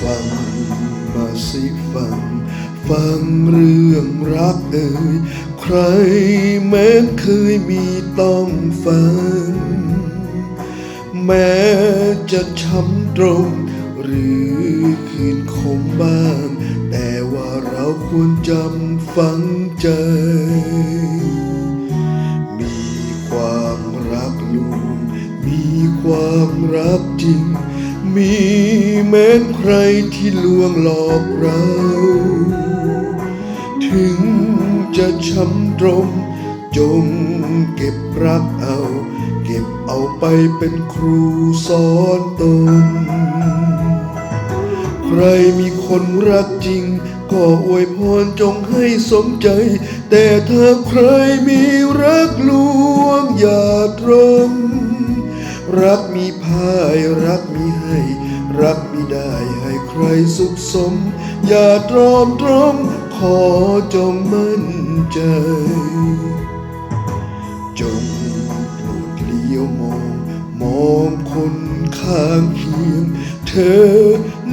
ฟังมาสิฟัง ฟังเรื่องรักเอ่ยใครแม้เคยมีต้องฟัง แม้จะช้ำตรง หรือคืนคมบ้าง แต่ว่าเราควรจำฟังใจ มีความรักอยู่ มีความรักจริง มีแม้นใครที่ลวงหลอกเรา ถึงจะช้ำตรง จงเก็บรักเอา เก็บเอาไปเป็นครูสอนตน ใครมีคนรักจริง ก็อวยพรจงให้สมใจ แต่ถ้าใครมีรักลวงอย่าตรม รักมีพายรักมีให้ รักมีได้ให้ใครสุขสม อย่าตรอมตรอมขอจงมั่นใจ จงโปรดเลี้ยวมอง มองคนข้างเคียง เธอ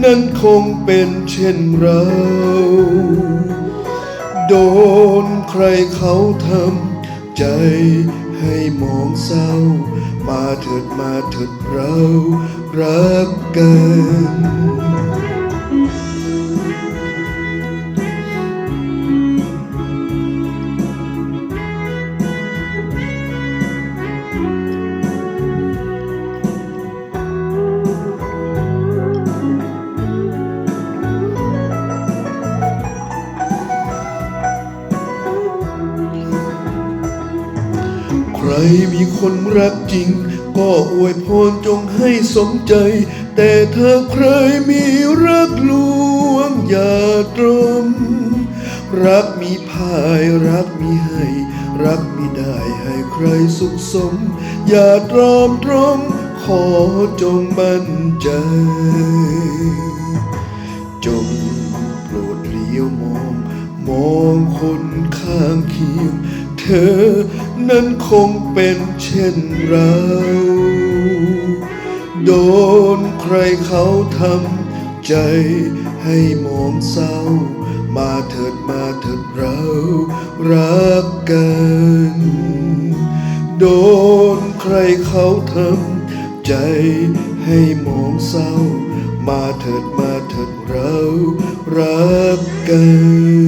นั้นคงเป็นเช่นเรา โดนใครเขาทำใจ ให้มองเศร้า มาเถิดมาเถิดเรารักกัน มีคนรักจริง ก็อวยพรจงให้สมใจ แต่ถ้าใครมีรักลวงอย่าตรม รักมีพายรักมีให้ รักมีได้ให้ใครสุขสม อย่าตรอมตรมขอจงมั่นใจ จงโปรดเลี้ยวมอง มองคนข้างเคียง ธอนั้นคงเป็นเช่นเรา โดนใครเขาทำใจให้มองเศร้า มาเถิดมาเถิดเรารักกัน โดนใครเขาทำใจให้มองเศร้า มาเถิดมาเถิดเรารักกัน